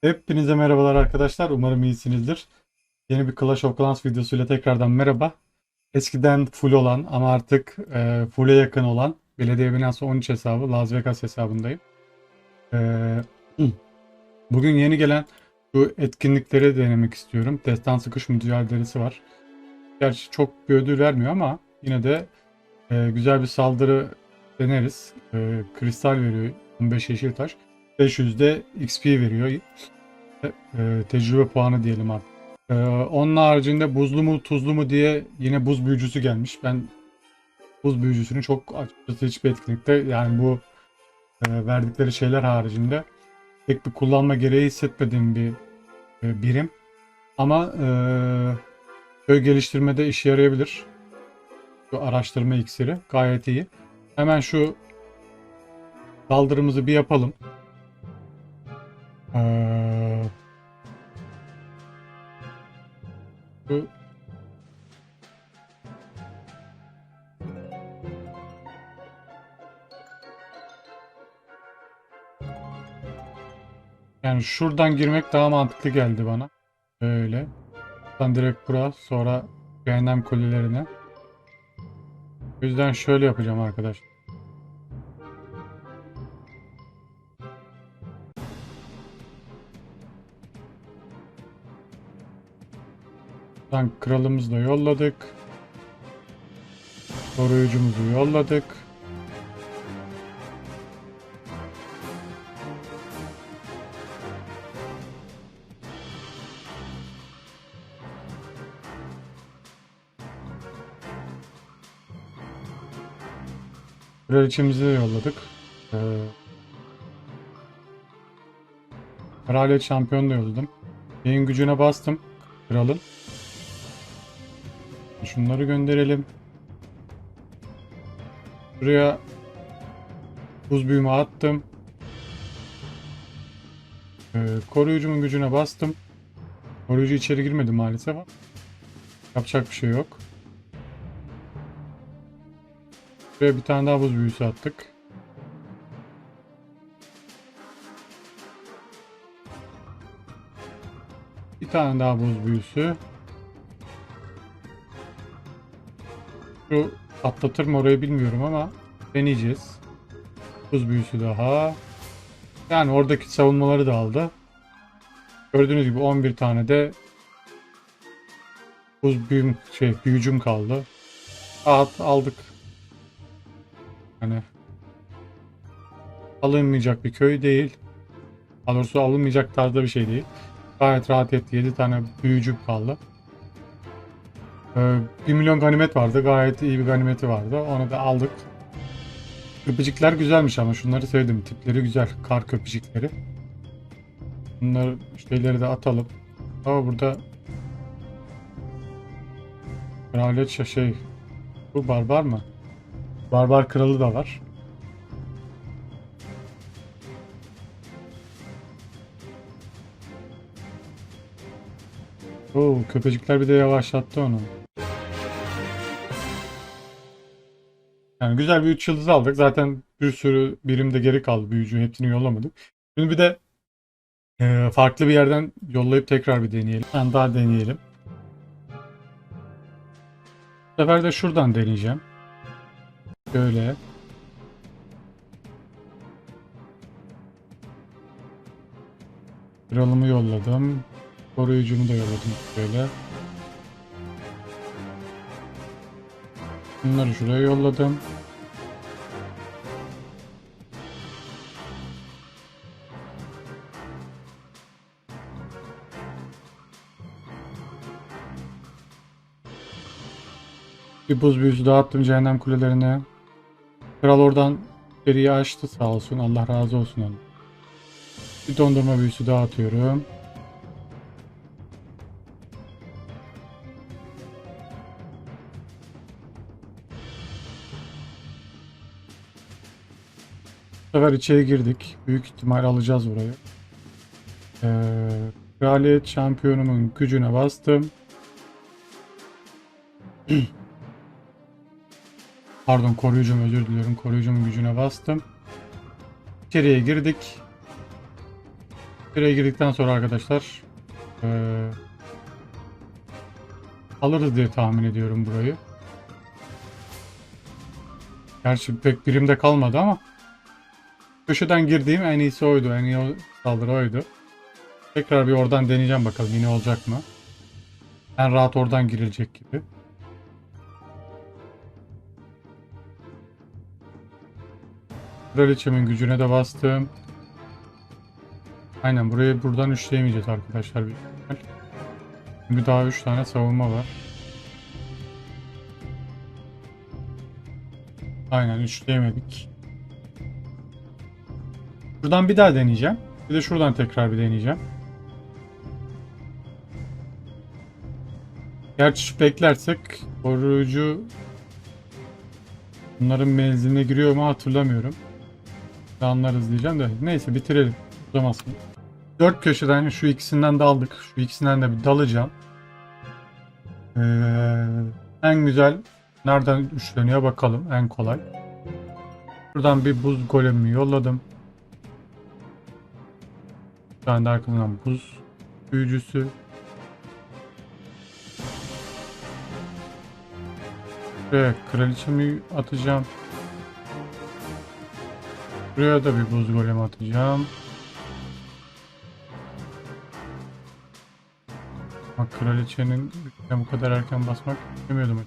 Hepinize merhabalar arkadaşlar. Umarım iyisinizdir. Yeni bir Clash of Clans videosuyla tekrardan merhaba. Eskiden full olan ama artık e, full'e yakın olan Belediye Binası 13 hesabı Las Vegas hesabındayım. E, bugün yeni gelen şu etkinlikleri denemek istiyorum. Destan sıkış mücadelesi var. Gerçi çok bir ödül vermiyor ama yine de e, güzel bir saldırı deneriz. E, kristal veriyor 15 yeşil taş. 500 de XP veriyor. E, tecrübe puanı diyelim artık. E, onun haricinde buzlu mu tuzlu mu diye yine buz büyücüsü gelmiş. Ben buz büyücüsünü çok açıkçası hiçbir etkinlikte yani bu e, verdikleri şeyler haricinde pek bir kullanma gereği hissetmediğim bir e, birim. Ama e, köy geliştirmede işe yarayabilir. Şu araştırma iksiri gayet iyi. Hemen şu saldırımızı bir yapalım. Ee, yani şuradan girmek daha mantıklı geldi bana. Böyle. Buradan direkt bura sonra cehennem kulelerine. O yüzden şöyle yapacağım arkadaşlar. Buradan kralımızı da yolladık. Koruyucumuzu yolladık. Kraliçemizi de yolladık. Ee, Kraliyet şampiyonu da yolladım. Beyin gücüne bastım. Kralın. Şunları gönderelim. Buraya buz büyümü attım. Ee, koruyucumun gücüne bastım. Koruyucu içeri girmedi maalesef. Yapacak bir şey yok. Buraya bir tane daha buz büyüsü attık. Bir tane daha buz büyüsü. Şu atlatır mı orayı bilmiyorum ama deneyeceğiz. Buz büyüsü daha. Yani oradaki savunmaları da aldı. Gördüğünüz gibi 11 tane de buz büyüm şey büyücüm kaldı. Rahat aldık. Hani alınmayacak bir köy değil. Daha doğrusu alınmayacak tarzda bir şey değil. Gayet rahat etti. 7 tane büyücüm kaldı. Ee, 1 milyon ganimet vardı. Gayet iyi bir ganimeti vardı. Onu da aldık. Köpecikler güzelmiş ama şunları sevdim. Tipleri güzel. Kar köpecikleri. Bunları şeyleri de atalım. Ama burada Kraliyet şey bu barbar mı? Barbar kralı da var. Oo, köpecikler bir de yavaşlattı onu. Yani güzel bir 3 yıldız aldık. Zaten bir sürü birim de geri kaldı. Büyücü hepsini yollamadık. Şimdi bir de e, farklı bir yerden yollayıp tekrar bir deneyelim. Ben daha deneyelim. Bu sefer de şuradan deneyeceğim. Böyle. Kralımı yolladım. Koruyucumu da yolladım böyle. Bunları şuraya yolladım. Bir buz büyüsü dağıttım cehennem kulelerine. Kral oradan geriye açtı sağ olsun. Allah razı olsun onun. Bir dondurma büyüsü daha atıyorum. Bu sefer içeri girdik. Büyük ihtimal alacağız burayı. Ee, kraliyet şampiyonumun gücüne bastım. Pardon koruyucum özür diliyorum. Koruyucumun gücüne bastım. İçeriye girdik. Süre girdikten sonra arkadaşlar eee, alırız diye tahmin ediyorum burayı. Gerçi pek birimde kalmadı ama köşeden girdiğim en iyisi oydu. En iyi saldırı oydu. Tekrar bir oradan deneyeceğim bakalım yine olacak mı? En rahat oradan girilecek gibi. Kraliçemin gücüne de bastım. Aynen burayı buradan üçleyemeyeceğiz arkadaşlar. Çünkü daha 3 tane savunma var. Aynen üçleyemedik. Şuradan bir daha deneyeceğim. Bir de şuradan tekrar bir deneyeceğim. Gerçi beklersek koruyucu bunların menziline giriyor mu hatırlamıyorum. Anlarız diyeceğim de neyse bitirelim. Uzamasın. Dört köşeden şu ikisinden de aldık. Şu ikisinden de bir dalacağım. Ee, en güzel nereden üçleniyor bakalım. En kolay. Buradan bir buz golemi yolladım. Bir tane de arkamdan buz büyücüsü. Buraya kraliçemi atacağım. Buraya da bir buz golemi atacağım. Ama kraliçenin bu kadar erken basmak istemiyordum.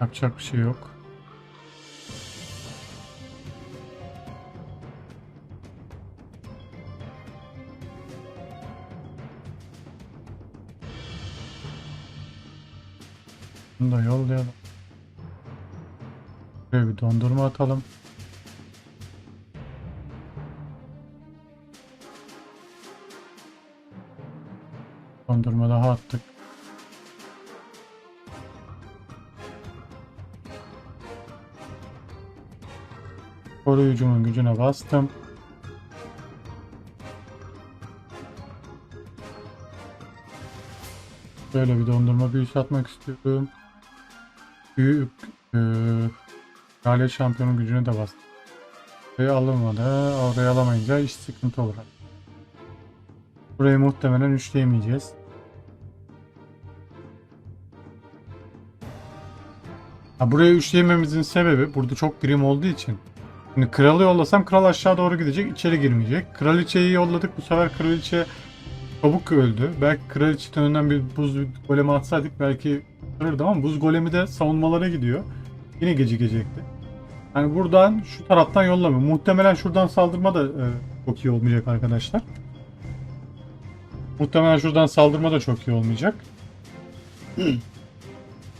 Yapacak bir şey yok. Bunu da yollayalım. Şöyle bir dondurma atalım. Dondurma daha attık. Koruyucumun gücüne bastım. Böyle bir dondurma büyüsü atmak istiyorum. Büyük eee Kraliyet şampiyonun gücüne de bastım. Burayı alınmadı. Orayı alamayınca iş sıkıntı olur. Burayı muhtemelen üçleyemeyeceğiz. Ha, burayı üçleyememizin sebebi burada çok birim olduğu için. Şimdi kralı yollasam kral aşağı doğru gidecek, içeri girmeyecek. Kraliçeyi yolladık. Bu sefer kraliçe çabuk öldü. Belki kraliçeden önden bir buz golemi atsaydık belki kurtarırdı ama buz golemi de savunmalara gidiyor. Yine gecikecekti. Yani buradan şu taraftan yollamıyor. Muhtemelen şuradan saldırma da e, çok iyi olmayacak arkadaşlar. Muhtemelen şuradan saldırma da çok iyi olmayacak.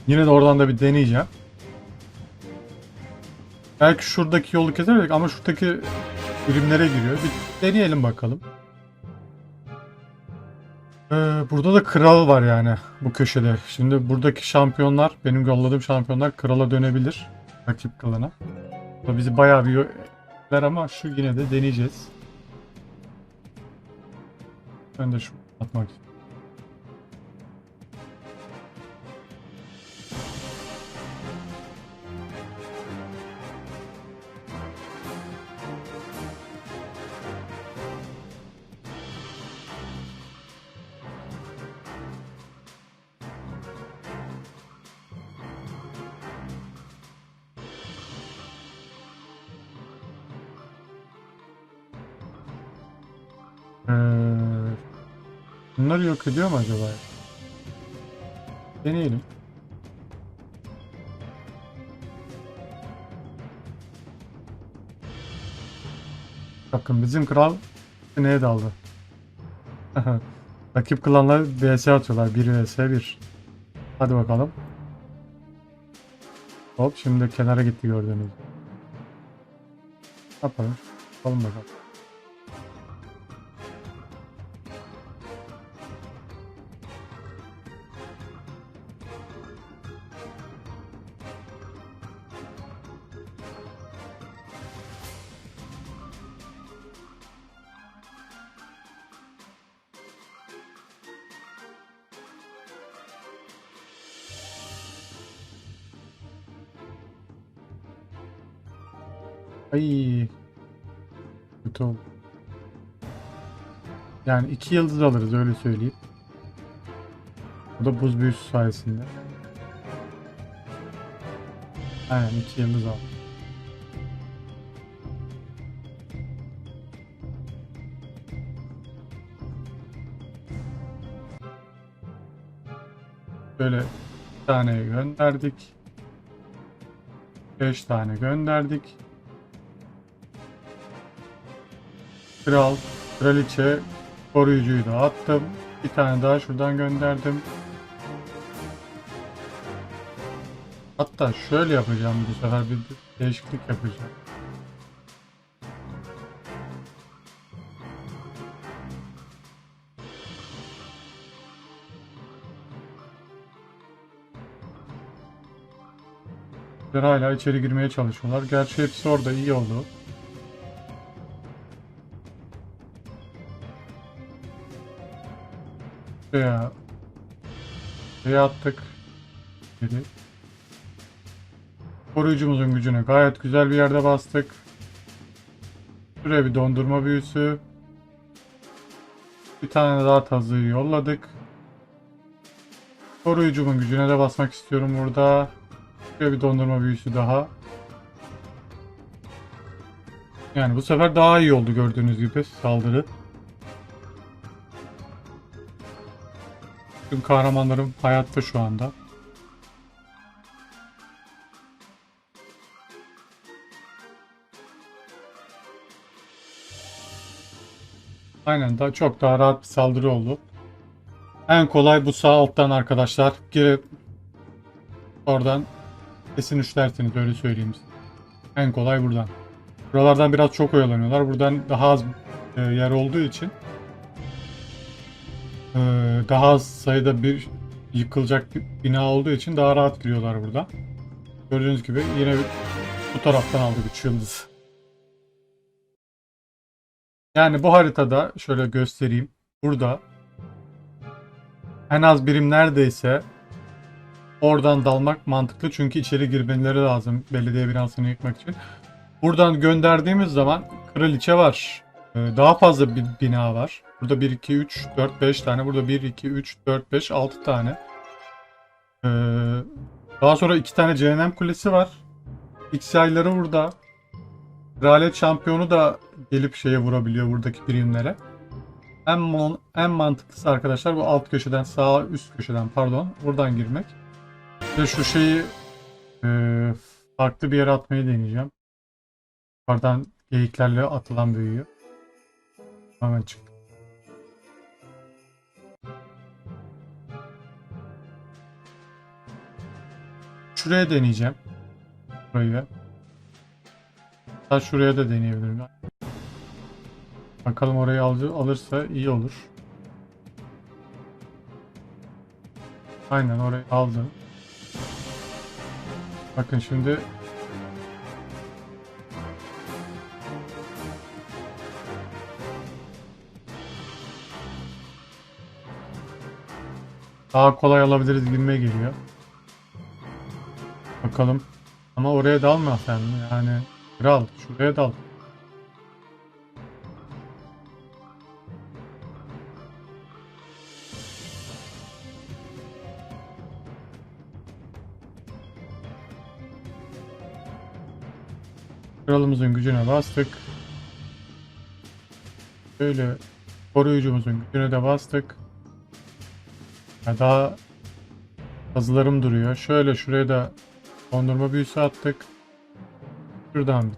Yine de oradan da bir deneyeceğim. Belki şuradaki yolu kesemedik ama şuradaki birimlere giriyor. Bir deneyelim bakalım. Ee, burada da kral var yani bu köşede. Şimdi buradaki şampiyonlar, benim yolladığım şampiyonlar krala dönebilir. Rakip kılına. Bu bizi bayağı bir yorar ama şu yine de deneyeceğiz. Ben de şu atmak istiyorum. Ee, bunları yok ediyor mu acaba? Deneyelim. Bakın bizim kral neye daldı? Rakip klanlar vs atıyorlar. 1 vs 1. Hadi bakalım. Hop şimdi kenara gitti gördüğünüz. yapalım? Yapalım bakalım. Ay. Kötü oldu. Yani iki yıldız alırız öyle söyleyeyim. Bu da buz büyüsü sayesinde. Aynen iki yıldız aldım. Böyle bir tane gönderdik. 5 tane gönderdik. Kral, kraliçe, koruyucuyu da attım. Bir tane daha şuradan gönderdim. Hatta şöyle yapacağım bu sefer bir değişiklik yapacağım. Hala içeri girmeye çalışıyorlar. Gerçi hepsi orada iyi oldu. Şuraya Şuraya attık. Geri. Koruyucumuzun gücüne gayet güzel bir yerde bastık. Şuraya bir dondurma büyüsü. Bir tane daha tazığı yolladık. Koruyucumun gücüne de basmak istiyorum burada. Şuraya bir dondurma büyüsü daha. Yani bu sefer daha iyi oldu gördüğünüz gibi saldırı. Tüm kahramanlarım hayatta şu anda. Aynen daha çok daha rahat bir saldırı oldu. En kolay bu sağ alttan arkadaşlar. Girip oradan kesin üçlersiniz öyle söyleyeyim size. En kolay buradan. Buralardan biraz çok oyalanıyorlar. Buradan daha az e, yer olduğu için daha az sayıda bir yıkılacak bir bina olduğu için daha rahat giriyorlar buradan. Gördüğünüz gibi yine bu taraftan aldık 3 yıldız. Yani bu haritada şöyle göstereyim. Burada en az birim neredeyse oradan dalmak mantıklı çünkü içeri girmeleri lazım belediye binasını yıkmak için. Buradan gönderdiğimiz zaman kraliçe var. Ee, Daha fazla bir bina var. Burada 1, 2, 3, 4, 5 tane. Burada 1, 2, 3, 4, 5, 6 tane. Ee, Daha sonra 2 tane cehennem kulesi var. X burada. Kraliyet şampiyonu da gelip şeye vurabiliyor buradaki birimlere. En, mon- en mantıklısı arkadaşlar bu alt köşeden sağ üst köşeden pardon buradan girmek. Ve şu şeyi e, farklı bir yere atmayı deneyeceğim. Oradan geyiklerle atılan büyüyor. Hemen çıktı. Şuraya deneyeceğim. Burayı. Hatta şuraya da deneyebilirim. Bakalım orayı al- alırsa iyi olur. Aynen orayı aldı. Bakın şimdi daha kolay alabiliriz gibime geliyor. Bakalım. Ama oraya dalma sen. Yani kral şuraya dal. Kralımızın gücüne bastık. Böyle koruyucumuzun gücüne de bastık. Ya daha Kazılarım duruyor. Şöyle şuraya da dondurma büyüsü attık. Şuradan bir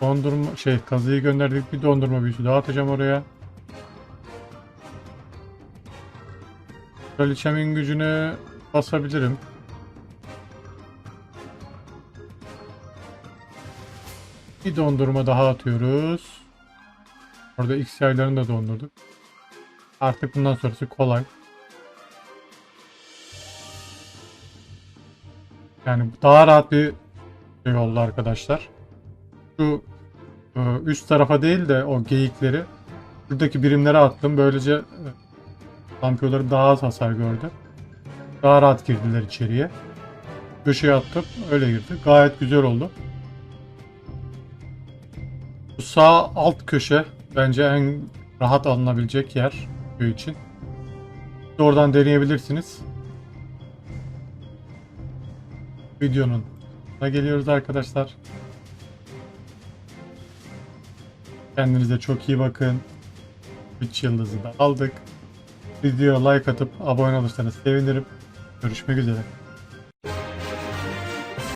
dondurma şey kazıyı gönderdik bir dondurma büyüsü daha atacağım oraya. Kraliçemin gücüne basabilirim. Bir dondurma daha atıyoruz. Orada X yaylarını da dondurduk. Artık bundan sonrası kolay. Yani daha rahat bir şey arkadaşlar. Şu e, üst tarafa değil de o geyikleri buradaki birimlere attım. Böylece e, vampirlerim daha az hasar gördü. Daha rahat girdiler içeriye. Köşeye attım. Öyle girdi. Gayet güzel oldu. Bu sağ alt köşe bence en rahat alınabilecek yer köy için. Oradan deneyebilirsiniz. Videonun sonuna geliyoruz arkadaşlar. Kendinize çok iyi bakın. 3 yıldızı da aldık. Videoya like atıp abone olursanız sevinirim. Görüşmek üzere.